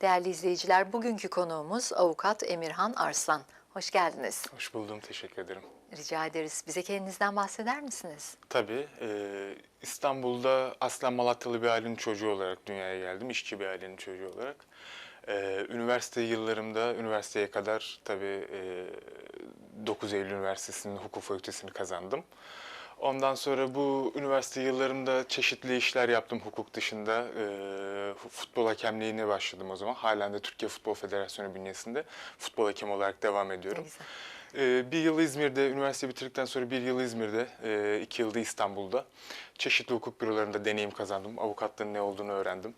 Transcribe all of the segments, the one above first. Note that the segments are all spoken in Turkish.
Değerli izleyiciler, bugünkü konuğumuz avukat Emirhan Arslan. Hoş geldiniz. Hoş buldum, teşekkür ederim. Rica ederiz. Bize kendinizden bahseder misiniz? Tabii, e, İstanbul'da aslen Malatyalı bir ailenin çocuğu olarak dünyaya geldim, işçi bir ailenin çocuğu olarak. E, üniversite yıllarımda, üniversiteye kadar tabii e, 9 Eylül Üniversitesi'nin hukuk fakültesini kazandım. Ondan sonra bu üniversite yıllarımda çeşitli işler yaptım hukuk dışında. E, futbol hakemliğine başladım o zaman. Halen de Türkiye Futbol Federasyonu bünyesinde futbol hakemi olarak devam ediyorum. güzel. Ee, Bir yıl İzmir'de, üniversite bitirdikten sonra bir yıl İzmir'de, e, iki yılda İstanbul'da. Çeşitli hukuk bürolarında deneyim kazandım. Avukatlığın ne olduğunu öğrendim.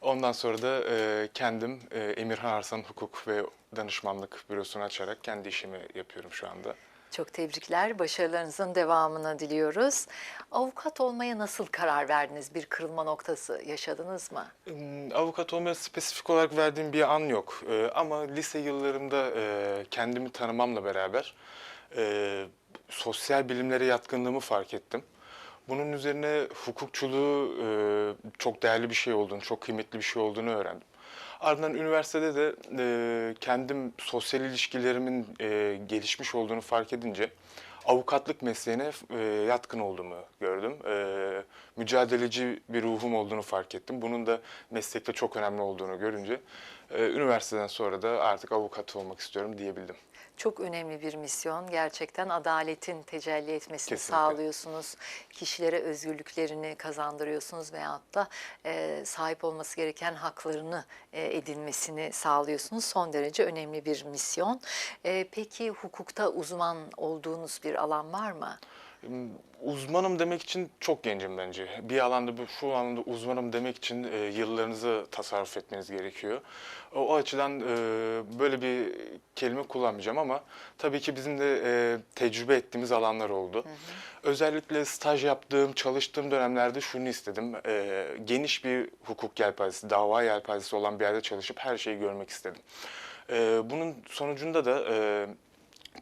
Ondan sonra da e, kendim e, Emirhan Arslan Hukuk ve Danışmanlık Bürosunu açarak kendi işimi yapıyorum şu anda. Çok tebrikler. Başarılarınızın devamını diliyoruz. Avukat olmaya nasıl karar verdiniz? Bir kırılma noktası yaşadınız mı? Hmm, Avukat olmaya spesifik olarak verdiğim bir an yok. Ee, ama lise yıllarımda e, kendimi tanımamla beraber e, sosyal bilimlere yatkınlığımı fark ettim. Bunun üzerine hukukçuluğu e, çok değerli bir şey olduğunu, çok kıymetli bir şey olduğunu öğrendim. Ardından üniversitede de e, kendim sosyal ilişkilerimin e, gelişmiş olduğunu fark edince avukatlık mesleğine e, yatkın olduğumu gördüm. E, mücadeleci bir ruhum olduğunu fark ettim. Bunun da meslekte çok önemli olduğunu görünce e, üniversiteden sonra da artık avukat olmak istiyorum diyebildim. Çok önemli bir misyon. Gerçekten adaletin tecelli etmesini Kesinlikle. sağlıyorsunuz. Kişilere özgürlüklerini kazandırıyorsunuz veyahut da e, sahip olması gereken haklarını e, edinmesini sağlıyorsunuz. Son derece önemli bir misyon. E, peki hukukta uzman olduğunuz bir alan var mı? Hmm, Uzmanım demek için çok gencim bence. Bir alanda bu- şu alanda uzmanım demek için e, yıllarınızı tasarruf etmeniz gerekiyor. O, o açıdan e, böyle bir kelime kullanmayacağım ama tabii ki bizim de e, tecrübe ettiğimiz alanlar oldu. Özellikle staj yaptığım, çalıştığım dönemlerde şunu istedim. E, geniş bir hukuk yelpazesi, dava yelpazesi olan bir yerde çalışıp her şeyi görmek istedim. E, bunun sonucunda da e,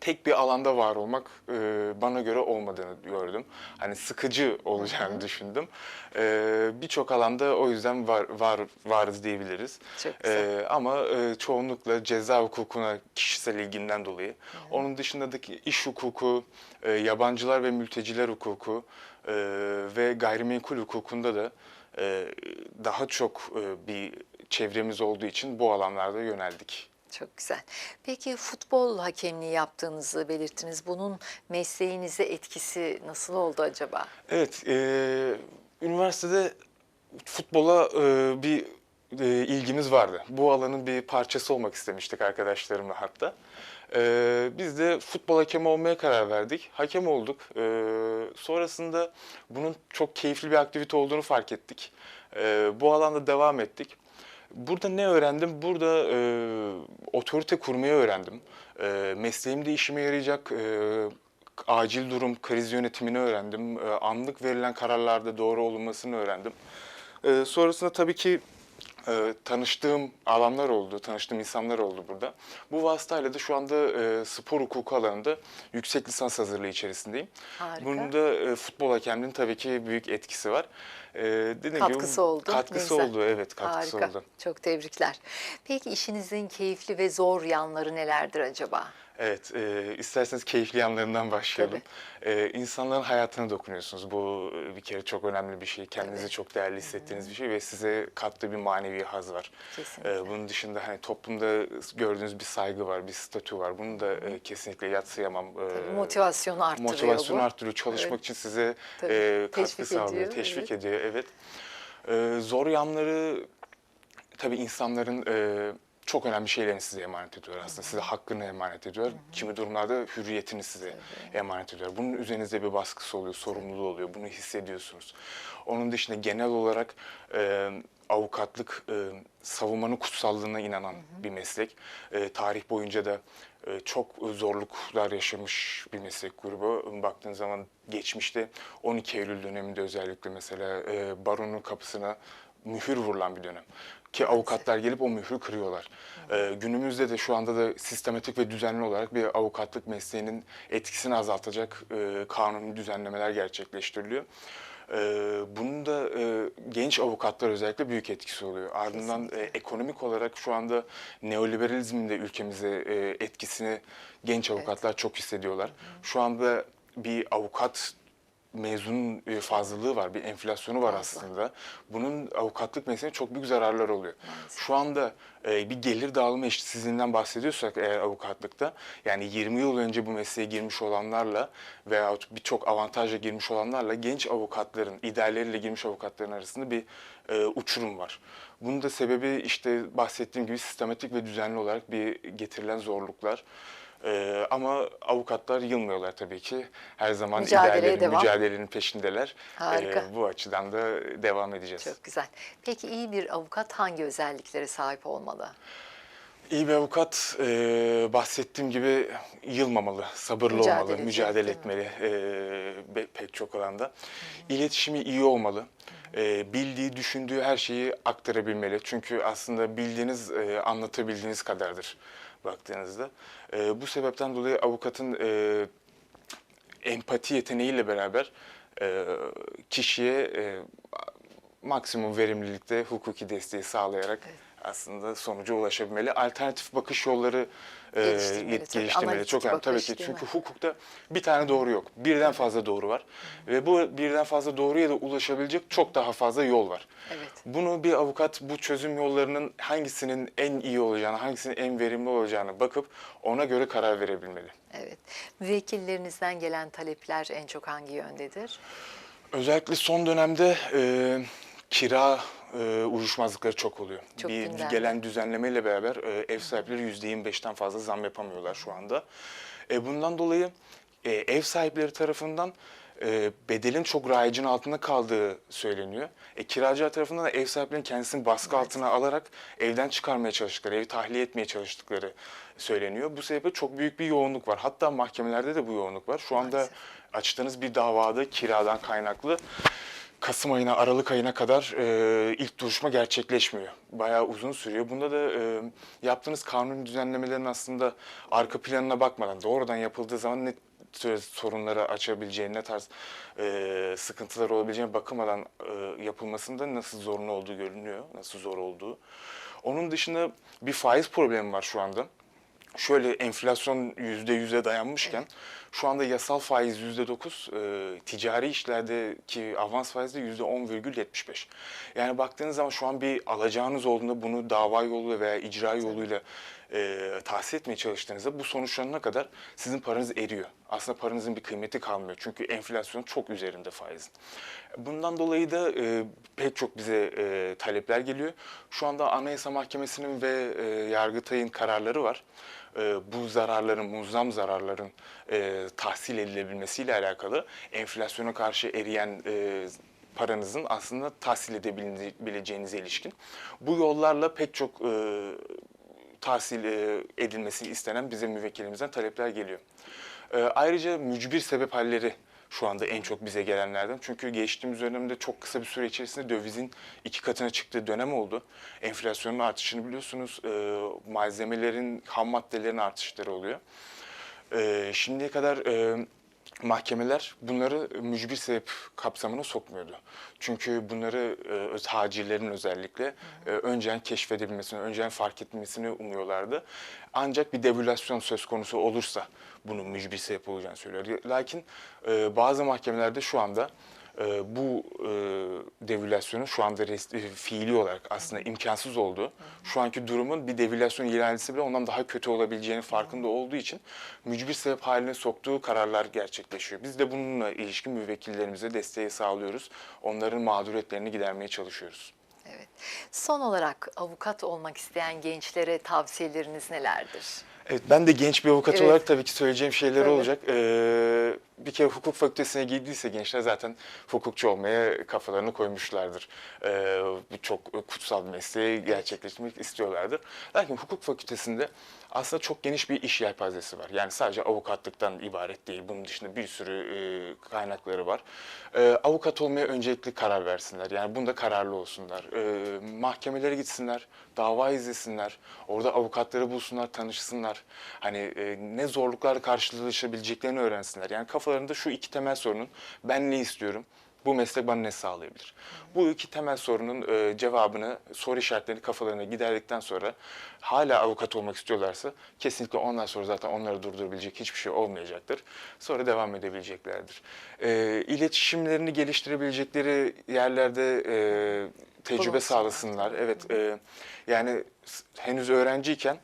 tek bir alanda var olmak e, bana göre olmadığını gördüm. Hani sıkıcı olacağını düşündüm. E, Birçok alanda o yüzden var, var varız diyebiliriz. Çok güzel. E, ama e, çoğunlukla ceza hukukuna kişisel ilgimden dolayı. Onun dışındaki iş hukuku, e, yabancılar ve mülteciler hukuku e, ve gayrimenkul hukukunda da e, daha çok e, bir çevremiz olduğu için bu alanlarda yöneldik. Çok güzel. Peki futbol hakemliği yaptığınızı belirttiniz. Bunun mesleğinize etkisi nasıl oldu acaba? Evet, e, üniversitede futbola e, bir e, ilgimiz vardı. Bu alanın bir parçası olmak istemiştik arkadaşlarımla hatta. E, biz de futbol hakemi olmaya karar verdik. Hakem olduk. E, sonrasında bunun çok keyifli bir aktivite olduğunu fark ettik. E, bu alanda devam ettik. Burada ne öğrendim? Burada e, otorite kurmayı öğrendim. E, mesleğimde işime yarayacak e, acil durum, kriz yönetimini öğrendim. E, anlık verilen kararlarda doğru olunmasını öğrendim. E, sonrasında tabii ki e, tanıştığım alanlar oldu, tanıştığım insanlar oldu burada. Bu vasıtayla da şu anda e, spor hukuku alanında yüksek lisans hazırlığı içerisindeyim. Harika. Bunun da e, futbol hakemliğinin tabii ki büyük etkisi var. E, dediğim gibi Katkısı oldu. Ne Katkısı güzel. oldu, evet katkısı Harika. oldu. Çok tebrikler. Peki işinizin keyifli ve zor yanları nelerdir acaba? Evet, e, isterseniz keyifli yanlarından başlayalım. E, insanların hayatına dokunuyorsunuz. Bu e, bir kere çok önemli bir şey. Kendinizi Tabii. çok değerli hissettiğiniz bir şey ve size kattığı bir manevi haz var. Kesinlikle. E, bunun dışında hani toplumda gördüğünüz bir saygı var, bir statü var. Bunu da e, kesinlikle yatsıyamam. E, Tabii motivasyonu arttırıyor motivasyonu bu. arttırıyor. Çalışmak Evet. için size Tabii, e, katkı teşvik sağlıyor, ediyor, teşvik evet. ediyor. Evet. E, zor yanları tabii insanların e, çok önemli şeylerini size emanet ediyor aslında. Size hakkını emanet ediyor. Kimi durumlarda hürriyetini size emanet ediyor. Bunun üzerinizde bir baskısı oluyor, sorumluluğu oluyor. Bunu hissediyorsunuz. Onun dışında genel olarak e, avukatlık e, savunmanın kutsallığına inanan bir meslek. E, tarih boyunca da e, çok zorluklar yaşamış bir meslek grubu. Baktığın zaman geçmişte 12 Eylül döneminde özellikle mesela e, baronun kapısına mühür vurulan bir dönem. Ki avukatlar gelip o mührü kırıyorlar. Ee, günümüzde de şu anda da sistematik ve düzenli olarak bir avukatlık mesleğinin etkisini azaltacak e, kanuni düzenlemeler gerçekleştiriliyor. E, bunun da e, genç avukatlar özellikle büyük etkisi oluyor. Ardından e, ekonomik olarak şu anda neoliberalizmin de ülkemize e, etkisini genç avukatlar çok hissediyorlar. Şu anda bir avukat mezunun e, fazlalığı var, bir enflasyonu var aslında. Bunun avukatlık mesleğine çok büyük zararlar oluyor. Şu anda e, bir gelir dağılımı eşitsizliğinden bahsediyorsak eğer avukatlıkta yani 20 yıl önce bu mesleğe girmiş olanlarla veyahut birçok avantajla girmiş olanlarla genç avukatların, idealleriyle girmiş avukatların arasında bir e, uçurum var. Bunun da sebebi işte bahsettiğim gibi sistematik ve düzenli olarak bir getirilen zorluklar. E, ama avukatlar yılmıyorlar tabii ki. Her zaman Mücadeleye ideallerin, devam. mücadelenin peşindeler. Harika. E, bu açıdan da devam edeceğiz. Çok güzel. Peki iyi bir avukat hangi özelliklere sahip olmalı? İyi bir avukat e, bahsettiğim gibi yılmamalı, sabırlı Mücadele olmalı, edecek, mücadele etmeli e, pek çok alanda. İletişimi iyi olmalı. E, bildiği, düşündüğü her şeyi aktarabilmeli. Çünkü aslında bildiğiniz, e, anlatabildiğiniz kadardır baktığınızda. E, bu sebepten dolayı avukatın e, empati yeteneğiyle beraber e, kişiye e, maksimum verimlilikte hukuki desteği sağlayarak aslında sonuca ulaşabilmeli. Alternatif bakış yolları e, Geliştirmeli geliştirmeli. Çok önemli tabii ki. değil mi? Çünkü hukukta bir tane doğru yok. Birden fazla doğru var. Ve bu birden fazla doğruya da ulaşabilecek çok daha fazla yol var. Evet. Bunu bir avukat bu çözüm yollarının hangisinin en iyi olacağını, hangisinin en verimli olacağını bakıp ona göre karar verebilmeli. Evet. Müvekkillerinizden gelen talepler en çok hangi yöndedir? Özellikle son dönemde e, kira e, uyuşmazlıkları çok oluyor. Çok bir gündemde. gelen düzenlemeyle beraber e, ev sahipleri %25'ten fazla zam yapamıyorlar şu anda. E, bundan dolayı e, ev sahipleri tarafından e, bedelin çok rayicin altında kaldığı söyleniyor. E, kiracılar tarafından da ev sahiplerinin kendisini baskı altına alarak evden çıkarmaya çalıştıkları, evi tahliye etmeye çalıştıkları söyleniyor. Bu sebeple çok büyük bir yoğunluk var. Hatta mahkemelerde de bu yoğunluk var. Şu anda Maalesef. açtığınız bir davada kiradan kaynaklı Kasım ayına, Aralık ayına kadar e, ilk duruşma gerçekleşmiyor. Bayağı uzun sürüyor. Bunda da e, yaptığınız kanun düzenlemelerin aslında arka planına bakmadan doğrudan yapıldığı zaman ne tür sorunları açabileceğini, ne tarz e, sıkıntılar olabileceğine bakılmadan e, yapılmasında nasıl zorunlu olduğu görünüyor, nasıl zor olduğu. Onun dışında bir faiz problemi var şu anda şöyle enflasyon yüzde yüze dayanmışken şu anda yasal faiz yüzde dokuz, e, ticari işlerdeki avans faiz de yüzde on virgül yetmiş beş. Yani baktığınız zaman şu an bir alacağınız olduğunda bunu dava yoluyla veya icra yoluyla e, tahsis etmeye çalıştığınızda bu sonuçlanana kadar sizin paranız eriyor. Aslında paranızın bir kıymeti kalmıyor. Çünkü enflasyon çok üzerinde faizin. Bundan dolayı da e, pek çok bize e, talepler geliyor. Şu anda Anayasa Mahkemesi'nin ve e, Yargıtay'ın kararları var. E, bu zararların, muzzam zararların e, tahsil edilebilmesiyle alakalı enflasyona karşı eriyen e, paranızın aslında tahsil edebileceğinize ilişkin. Bu yollarla pek çok e, tahsil e, edilmesi istenen bize müvekkilimizden talepler geliyor. E, ayrıca mücbir sebep halleri şu anda en çok bize gelenlerden. Çünkü geçtiğimiz dönemde çok kısa bir süre içerisinde dövizin iki katına çıktığı dönem oldu. Enflasyonun artışını biliyorsunuz, e, malzemelerin, ham maddelerin artışları oluyor. E, şimdiye kadar e, mahkemeler bunları mücbir sebep kapsamına sokmuyordu. Çünkü bunları e, tacirlerin özellikle e, önceden keşfedebilmesini, önceden fark etmesini umuyorlardı. Ancak bir devülasyon söz konusu olursa bunun mücbir sebep olacağını söylüyor. Lakin e, bazı mahkemelerde şu anda e, bu e, devülasyonun şu anda res- e, fiili olarak aslında imkansız olduğu, şu anki durumun bir devülasyon ilan edilse bile ondan daha kötü olabileceğinin farkında olduğu için mücbir sebep haline soktuğu kararlar gerçekleşiyor. Biz de bununla ilişkin müvekkillerimize desteği sağlıyoruz. Onların mağduriyetlerini gidermeye çalışıyoruz. Evet. Son olarak avukat olmak isteyen gençlere tavsiyeleriniz nelerdir? Evet, ben de genç bir avukat Evet. olarak tabii ki söyleyeceğim şeyler Tabii. olacak. Ee, bir kere hukuk fakültesine girdiyse gençler zaten hukukçu olmaya kafalarını koymuşlardır. Ee, bu çok kutsal bir mesleği gerçekleştirmek istiyorlardır. Lakin hukuk fakültesinde aslında çok geniş bir iş yelpazesi var. Yani sadece avukatlıktan ibaret değil. Bunun dışında bir sürü e, kaynakları var. Ee, avukat olmaya öncelikli karar versinler. Yani bunda kararlı olsunlar. Ee, mahkemelere gitsinler, dava izlesinler. Orada avukatları bulsunlar, tanışsınlar. Hani e, ne zorluklarla karşılaşabileceklerini öğrensinler. Yani kafalarında şu iki temel sorunun ben ne istiyorum, Bu meslek bana ne sağlayabilir? Bu iki temel sorunun e, cevabını, soru işaretlerini kafalarına giderdikten sonra hala avukat olmak istiyorlarsa kesinlikle ondan sonra zaten onları durdurabilecek hiçbir şey olmayacaktır. Sonra devam edebileceklerdir. E, iletişimlerini geliştirebilecekleri yerlerde e, tecrübe sağlasınlar. Evet, e, yani henüz öğrenciyken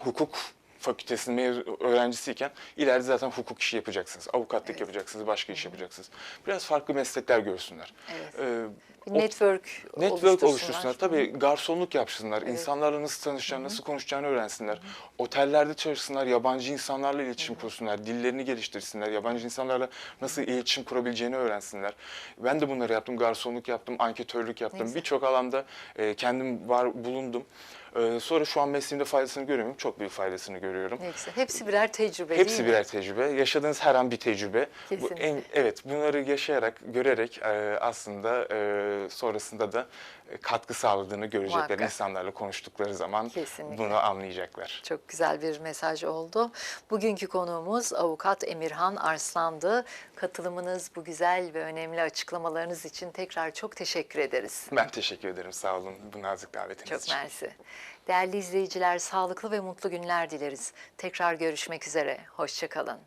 hukuk fakültesinin öğrencisiyken ileride zaten hukuk işi yapacaksınız. Avukatlık Evet. yapacaksınız, başka iş yapacaksınız. Biraz farklı meslekler görsünler. Evet. Ee, Bir o- network, Network oluştursunlar. oluştursunlar. Tabii garsonluk yapsınlar. Evet. İnsanlarla nasıl tanışacağını, nasıl konuşacağını öğrensinler. Otellerde çalışsınlar. Yabancı insanlarla iletişim kursunlar. Dillerini geliştirsinler. Yabancı insanlarla nasıl iletişim kurabileceğini öğrensinler. Ben de bunları yaptım. Garsonluk yaptım, anketörlük yaptım. Birçok alanda e, kendim var bulundum. E, sonra şu an mesleğimde faydasını görüyorum. Çok büyük faydasını görüyorum. Ne güzel. Hepsi birer tecrübe Hepsi birer tecrübe. Yaşadığınız her an bir tecrübe. Bu Kesinlikle. en, evet, bunları yaşayarak, görerek e, aslında e, sonrasında da katkı sağladığını görecekler. Muhakkak. insanlarla konuştukları zaman Kesinlikle. bunu anlayacaklar. Çok güzel bir mesaj oldu. Bugünkü konuğumuz avukat Emirhan Arslan'dı. Katılımınız, bu güzel ve önemli açıklamalarınız için tekrar çok teşekkür ederiz. Ben teşekkür ederim. Sağ olun bu nazik davetiniz Çok için. mersi. Değerli izleyiciler, sağlıklı ve mutlu günler dileriz. Tekrar görüşmek üzere. Hoşçakalın.